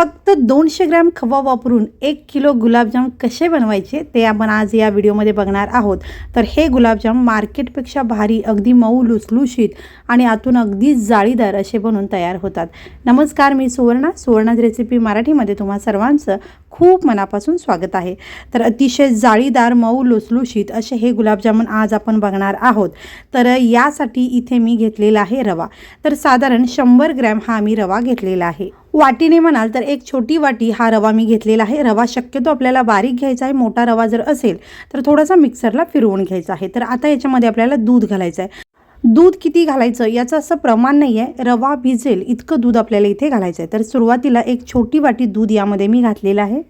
फक्त दोनशे ग्रॅम खवा वापरून एक किलो गुलाबजाम कसे बनवायचे ते आपण आज या व्हिडिओमध्ये बघणार आहोत. तर हे गुलाबजाम मार्केटपेक्षा भारी अगदी मऊ लुसलुशीत आणि आतून अगदी जाळीदार असे बनून तयार होतात. नमस्कार मी सुवर्णा. सुवर्णाज रेसिपी मराठीमध्ये तुम्हा सर्वांचं खूप मनापासून स्वागत आहे. तर अतिशय जाळीदार मऊ लुसलुशीत असे हे गुलाबजामुन आज आपण बघणार आहोत. तर यासाठी इथे मी घेतलेला आहे रवा. तर साधारण शंभर ग्रॅम हा मी रवा घेतलेला आहे. वाटीने म्हणाल तर एक छोटी वाटी हा रवा मी घेतलेला आहे. रवा शक्यतो आपल्याला बारीक घ्यायचा आहे मोठा रवा जर असेल तर थोडासा मिक्सरला फिरवून घ्यायचा आहे. तर आता याच्यामध्ये आपल्याला दूध घालायचं आहे. दूध किती घालायचं याचं असं प्रमाण नाही आहे. रवा भिजेल इतकं दूध आपल्याला इथे घालायचं आहे. तर सुरुवातीला एक छोटी वाटी दूध यामध्ये मी घातलेलं आहे.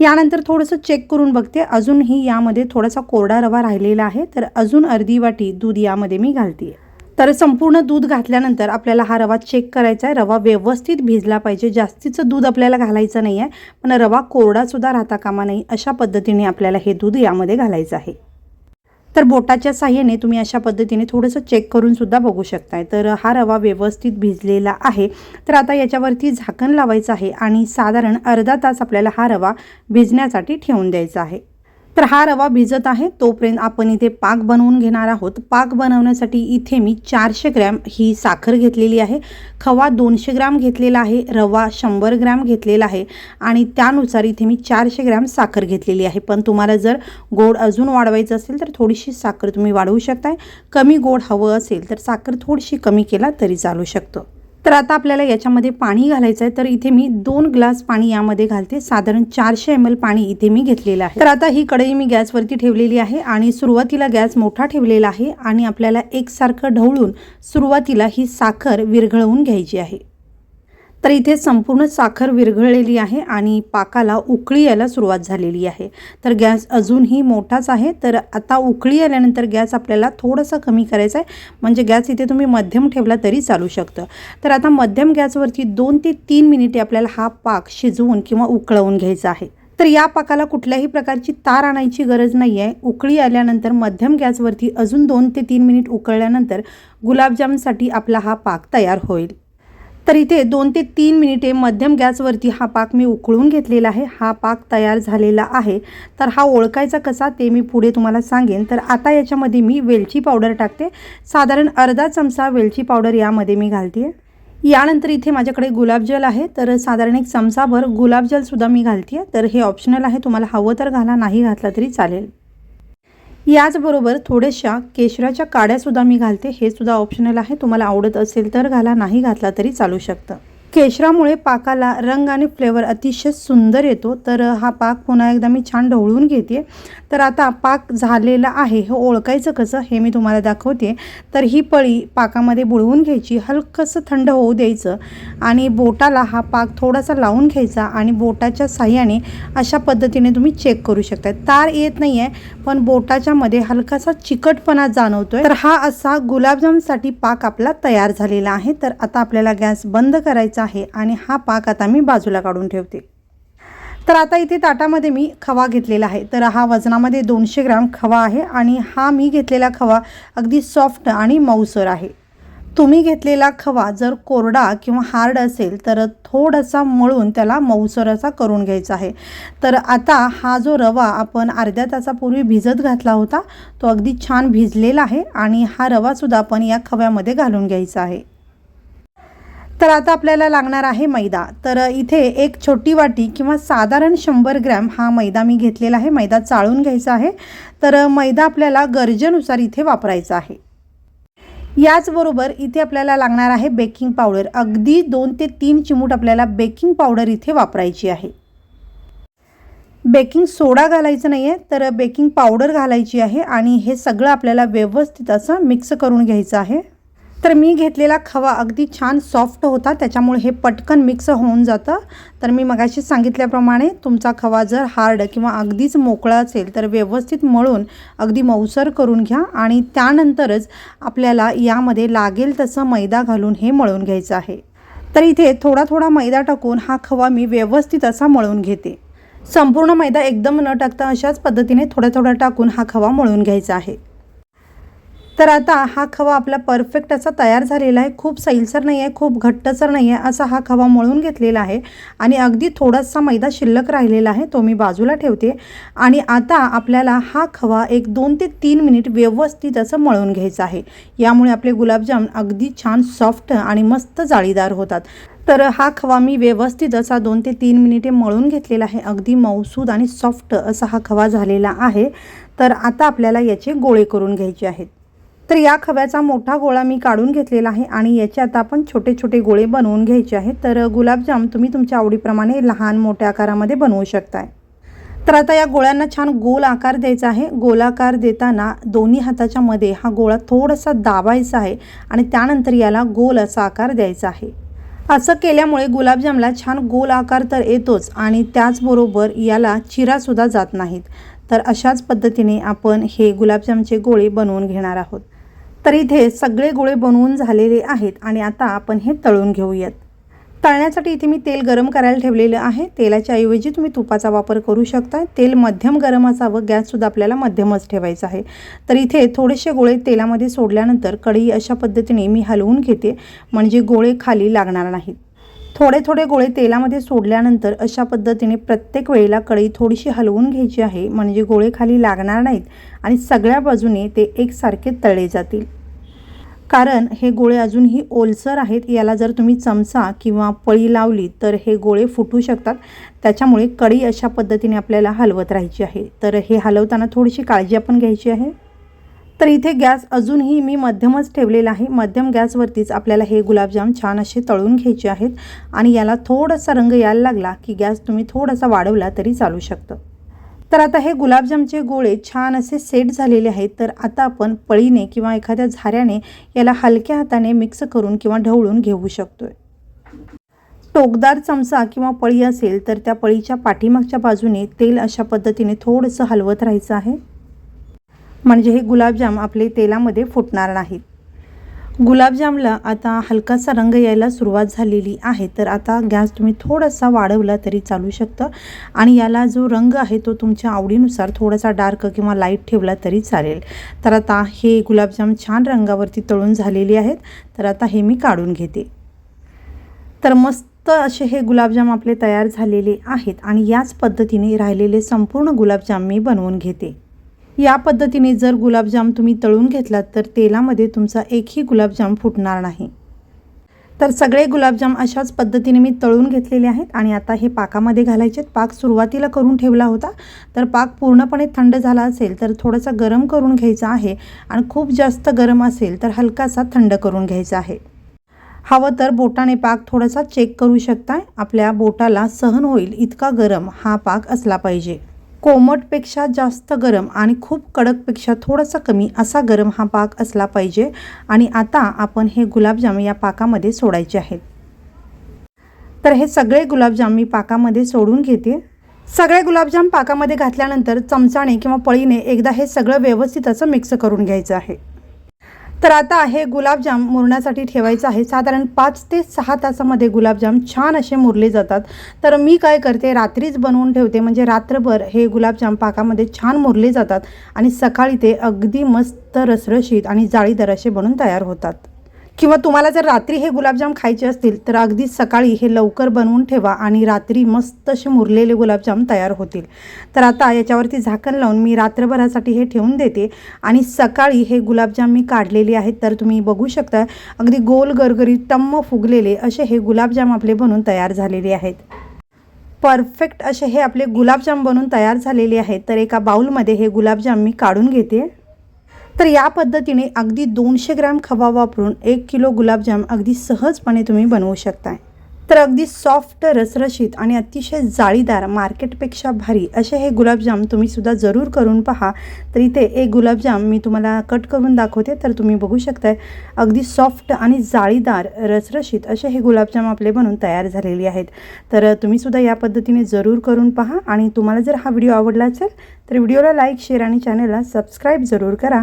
यानंतर थोडंसं चेक करून बघते. अजूनही यामध्ये थोडासा कोरडा रवा राहिलेला आहे. तर अजून अर्धी वाटी दूध यामध्ये मी घालते तर संपूर्ण दूध घातल्यानंतर आपल्याला हा रवा चेक करायचा आहे. रवा व्यवस्थित भिजला पाहिजे. जास्तीचं दूध आपल्याला घालायचं नाही आहे. पण रवा कोरडासुद्धा राहता कामा नाही अशा पद्धतीने आपल्याला हे दूध यामध्ये घालायचं आहे. तर बोटाच्या साह्याने तुम्ही अशा पद्धतीने थोडंसं चेक करूनसुद्धा बघू शकताय. तर हा रवा व्यवस्थित भिजलेला आहे. तर आता याच्यावरती झाकण लावायचं आहे आणि साधारण अर्धा तास आपल्याला हा रवा भिजण्यासाठी ठेवून द्यायचा आहे. तर हा रवा भिजत आहे. तोपर्यंत आपण इथे पाक बनवून घेणार आहोत. पाक बनवण्यासाठी इथे मी चारशे ग्रॅम ही साखर घेतलेली आहे. खवा दोनशे ग्रॅम घेतलेला आहे. रवा शंभर ग्रॅम घेतलेला आहे. आणि त्यानुसार इथे मी चारशे ग्रॅम साखर घेतलेली आहे. पण तुम्हाला जर गोड अजून वाढवायचं असेल तर थोडीशी साखर तुम्ही वाढवू शकताय. कमी गोड हवं असेल तर साखर थोडीशी कमी केला तरी चालू शकतं. तर आता आपल्याला याच्यामध्ये पाणी घालायचं आहे तर इथे मी दोन ग्लास पाणी यामध्ये घालते. साधारण चारशे एम एल पाणी इथे मी घेतलेलं आहे. तर आता ही कढई मी गॅसवरती ठेवलेली आहे आणि सुरुवातीला गॅस मोठा ठेवलेला आहे आणि आपल्याला एकसारखं ढवळून सुरुवातीला ही साखर विरघळवून घ्यायची आहे. तर इथे संपूर्ण साखर विरघळलेली आहे आणि पाकाला उकळी यायला सुरुवात झालेली आहे. तर गॅस अजूनही मोठाच आहे. तर आता उकळी आल्यानंतर गॅस आपल्याला थोडंसं कमी करायचा आहे म्हणजे गॅस इथे तुम्ही मध्यम ठेवला तरी चालू शकतं. तर आता मध्यम गॅसवरती दोन ते तीन मिनिटे आपल्याला हा पाक शिजवून किंवा उकळवून घ्यायचा आहे. तर या पाकाला कुठल्याही प्रकारची तार आणायची गरज नाही आहे उकळी आल्यानंतर मध्यम गॅसवरती अजून दोन ते तीन मिनिट उकळल्यानंतर गुलाबजामसाठी आपला हा पाक तयार होईल. तर इथे दोन ते तीन मिनिटे मध्यम गॅसवरती हा पाक मी उकळून घेतलेला आहे. हा पाक तयार झालेला आहे. तर हा ओळखायचा कसा ते मी पुढे तुम्हाला सांगेन. तर आता याच्यामध्ये मी वेलची पावडर टाकते. साधारण अर्धा चमचा वेलची पावडर यामध्ये मी घालते यानंतर इथे माझ्याकडे गुलाबजल आहे. तर साधारण एक चमचाभर गुलाबजलसुद्धा मी घालते तर हे ऑप्शनल आहे. तुम्हाला हवं तर घाला नाही घातलं तरी चालेल. याचबरोबर थोड्याशा केशराच्या काड्यासुद्धा मी घालते. हे सुद्धा ऑप्शनल आहे. तुम्हाला आवडत असेल तर घाला नाही घातला तरी चालू शकतं. केशरामुळे पाकाला रंग आणि फ्लेवर अतिशय सुंदर येतो. तर हा पाक पुन्हा एकदा मी छान ढवळून घेते. तर आता पाक झालेला आहे. हे ओळखायचं कसं हे मी तुम्हाला दाखवते. तर ही पळी पाकामध्ये बुडवून घ्यायची. हलकंसं थंड होऊ द्यायचं आणि बोटाला हा पाक थोडासा लावून घ्यायचा आणि बोटाच्या साह्याने अशा पद्धतीने तुम्ही चेक करू शकता. तार येत नाही आहे पण बोटाच्या मध्ये हलकासा चिकटपणा जाणवतोय. तर हा असा गुलाबजामसाठी पाक आपला तयार झालेला आहे. तर आता आपल्याला गॅस बंद करायचा आहे आणि हा पाक आता मी बाजूला काढून ठेवते. तर आता इथे ताटामध्ये मी खवा घेतलेला आहे. तर हा वजनामध्ये दोनशे ग्राम खवा आहे आणि हा मी घेतलेला खवा अगदी सॉफ्ट आणि मऊसर आहे. तुम्ही घेतलेला खवा जर कोरडा किंवा हार्ड असेल तर थोडासा मळून त्याला मऊसर असा करून घ्यायचा आहे. तर आता हा जो रवा आपण अर्ध्या तासापूर्वी भिजत घातला होता तो अगदी छान भिजलेला आहे आणि हा रवासुद्धा आपण या खव्यामध्ये घालून घ्यायचा आहे. तर आता आपल्याला लागणार आहे मैदा. तर इथे एक छोटी वाटी किंवा साधारण शंभर ग्रॅम हा मैदा मी घेतलेला आहे. मैदा चाळून घ्यायचा आहे. तर मैदा आपल्याला गरजेनुसार इथे वापरायचा आहे. याचबरोबर इथे आपल्याला लागणार आहे बेकिंग पावडर. अगदी दोन ते तीन चिमूट आपल्याला बेकिंग पावडर इथे वापरायची आहे. बेकिंग सोडा घालायचं नाही आहे तर बेकिंग पावडर घालायची आहे आणि हे सगळं आपल्याला व्यवस्थित असं मिक्स करून घ्यायचं आहे. तर मी घेतलेला खवा अगदी छान सॉफ्ट होता त्याच्यामुळे हे पटकन मिक्स होऊन जातं. तर मी मगाशी सांगितल्याप्रमाणे तुमचा खवा जर हार्ड किंवा अगदीच मोकळा असेल तर व्यवस्थित मळून अगदी मऊसर करून घ्या आणि त्यानंतरच आपल्याला यामध्ये लागेल तसं मैदा घालून हे मळून घ्यायचं आहे. तर इथे थोडा थोडा मैदा टाकून हा खवा मी व्यवस्थित असा मळून घेते. संपूर्ण मैदा एकदम न टाकता अशाच पद्धतीने थोडा थोडा टाकून हा खवा मळून घ्यायचा आहे. तर आता हा खवा आपला परफेक्ट असा तयार झालेला आहे. खूप सैलसर नाही आहे खूप घट्टसर नाही आहे असा हा खवा मळून घेतलेला आहे. आणि अगदी थोडासा मैदा शिल्लक राहिलेला आहे तो मी बाजूला ठेवते. आणि आता आपल्याला हा खवा एक दोन ते तीन मिनिट व्यवस्थित असं मळून घ्यायचं आहे. यामुळे आपले गुलाबजाम अगदी छान सॉफ्ट आणि मस्त जाळीदार होतात. तर हा खवा मी व्यवस्थित असा दोन ते तीन मिनिटे मळून घेतलेला आहे. अगदी मौसूद आणि सॉफ्ट असा हा खवा झालेला आहे. तर आता आपल्याला याचे गोळे करून घ्यायचे आहेत. तर या खव्याचा मोठा गोळा मी काढून घेतलेला आहे आणि याचे आता आपण छोटे छोटे गोळे बनवून घ्यायचे आहेत. तर गुलाबजाम तुम्ही तुमच्या आवडीप्रमाणे लहान मोठ्या आकारामध्ये बनवू शकताय. तर आता या गोळ्यांना छान गोल आकार द्यायचा आहे. गोलाकार देताना दोन्ही हाताच्या मध्ये हा गोळा थोडासा दाबायचा आहे आणि त्यानंतर याला गोल असा आकार द्यायचा आहे. असं केल्यामुळे गुलाबजामला छान गोल आकार तर येतोच आणि त्याचबरोबर याला चिरासुद्धा जात नाहीत. तर अशाच पद्धतीने आपण हे गुलाबजामचे गोळे बनवून घेणार आहोत. तर इथे सगळे गोळे बनवून झालेले आहेत आणि आता आपण हे तळून घेऊयात. तळण्यासाठी इथे मी तेल गरम करायला ठेवलेलं आहे. तेलाच्या ऐवजी तुम्ही तुपाचा वापर करू शकता. तेल मध्यम गरम असावं गॅससुद्धा आपल्याला मध्यमच ठेवायचा आहे. तर इथे थोडेसे गोळे तेलामध्ये सोडल्यानंतर कढई अशा पद्धतीने मी हलवून घेते म्हणजे गोळे खाली लागणार नाहीत. थोडे थोडे गोळे तेलामध्ये सोडल्यानंतर अशा पद्धतीने प्रत्येक वेळेला कढई थोडीशी हलवून घ्यायची आहे म्हणजे गोळे खाली लागणार नाहीत आणि सगळ्या बाजूने ते एकसारखे तळले जातील. कारण हे गोळे अजूनही ओलसर आहेत. याला जर तुम्ही चमचा किंवा पळी लावली तर हे गोळे फुटू शकतात. त्याच्यामुळे कडी अशा पद्धतीने आपल्याला हलवत राहायची आहे. तर हे हलवताना थोडीशी काळजी आपण घ्यायची आहे. तर इथे गॅस अजूनही मी मध्यमच ठेवलेला आहे. मध्यम गॅसवरतीच आपल्याला हे गुलाबजाम छान असे तळून घ्यायचे आहेत. आणि याला थोडासा रंग यायला लागला की गॅस तुम्ही थोडासा वाढवला तरी चालू शकतं. तर आता हे गुलाबजामचे गोळे छान असे सेट झालेले आहेत. तर आता आपण पळीने किंवा एखाद्या झाऱ्याने याला हलक्या हाताने मिक्स करून किंवा ढवळून घेऊ शकतोय. टोकदार चमचा किंवा पळी असेल तर त्या पळीच्या पाठीमागच्या बाजूने तेल अशा पद्धतीने थोडंसं हलवत राहायचं आहे. म्हणजे हे गुलाबजाम आपले तेलामध्ये फुटणार नाहीत. गुलाबजामला आता हलकासा रंग यायला सुरुवात झालेली आहे. तर आता गॅस तुम्ही थोडासा वाढवला तरी चालू शकतं. आणि याला जो रंग आहे तो तुमच्या आवडीनुसार थोडासा डार्क किंवा लाइट ठेवला तरी चालेल. तर आता हे गुलाबजाम छान रंगावरती तळून झालेले आहेत. तर आता हे मी काढून घेते. तर मस्त असे हे गुलाबजाम आपले तयार झालेले आहेत. आणि याच पद्धतीने राहिलेले संपूर्ण गुलाबजाम मी बनवून घेते. या पद्धतीने जर गुलाबजाम तुम्ही तळून घेतलात तर तेलामध्ये तुमचा एकही गुलाबजाम फुटणार नाही. तर सगळे गुलाबजाम अशाच पद्धतीने मी तळून घेतलेले आहेत आणि आता हे पाकामध्ये घालायचे पाक सुरुवातीला करून ठेवला होता तर पाक पूर्णपणे थंड झाला असेल तर थोडासा गरम करून घ्यायचा आहे आणि खूप जास्त गरम असेल तर हलकासा थंड करून घ्यायचा आहे. हवं तर बोटाने पाक थोडासा चेक करू शकता आपल्या बोटाला सहन होईल इतका गरम हा पाक असला पाहिजे. कोमटपेक्षा जास्त गरम आणि खूप कडकपेक्षा थोडासा कमी असा गरम हा पाक असला पाहिजे. आणि आता आपण हे गुलाबजाम या पाकामध्ये सोडायचे आहेत. तर हे सगळे गुलाबजाम मी पाकामध्ये सोडून घेते. सगळे गुलाबजाम पाकामध्ये घातल्यानंतर चमचाने किंवा पळीने एकदा हे सगळं व्यवस्थित असं मिक्स करून घ्यायचं आहे. तर आता हे गुलाबजाम मुरण्यासाठी ठेवायचं आहे. साधारण पाच ते सहा तासामध्ये गुलाबजाम छान असे मुरले जातात. तर मी काय करते रात्रीच बनवून ठेवते. म्हणजे रात्रभर हे गुलाबजाम पाकामध्ये छान मुरले जातात आणि सकाळी ते अगदी मस्त रसरशीत आणि जाळीदार असे बनून तयार होतात. किंवा तुम्हाला जर रात्री हे गुलाबजाम खायचे असतील तर अगदी सकाळी हे लवकर बनवून ठेवा आणि रात्री मस्त असे मुरलेले गुलाबजाम तयार होतील. तर आता याच्यावरती झाकण लावून मी रात्रभरासाठी हे ठेवून देते आणि सकाळी हे गुलाबजाम मी काढलेले आहेत तर तुम्ही बघू शकता अगदी गोल गरगरीत टम्म फुगलेले असे हे गुलाबजाम आपले बनून तयार झालेले आहेत. परफेक्ट असे हे आपले गुलाबजाम बनून तयार झालेले आहेत तर एका बाऊलमध्ये हे गुलाबजाम मी काढून घेते. तर या पद्धतीने अगदी दोनशे ग्रॅम खवा वापरून एक किलो गुलाबजाम अगदी सहजपणे तुम्ही बनवू शकताय. तर अगदी सॉफ्ट रसरशीत आणि अतिशय जाळीदार मार्केटपेक्षा भारी असे हे गुलाबजाम तुम्ही सुद्धा जरूर करून पहा. तर इथे एक गुलाबजाम मी तुम्हाला कट करून दाखवते तर तुम्ही बघू शकताय. अगदी सॉफ्ट आणि जाळीदार रसरशीत असे हे गुलाबजाम आपले बनून तयार झालेले आहेत. तर तुम्ही सुद्धा या पद्धतीने जरूर करून पहा आणि तुम्हाला जर हा व्हिडिओ आवडला असेल तर व्हिडिओला लाईक शेअर आणि चॅनलला सबस्क्राईब जरूर करा.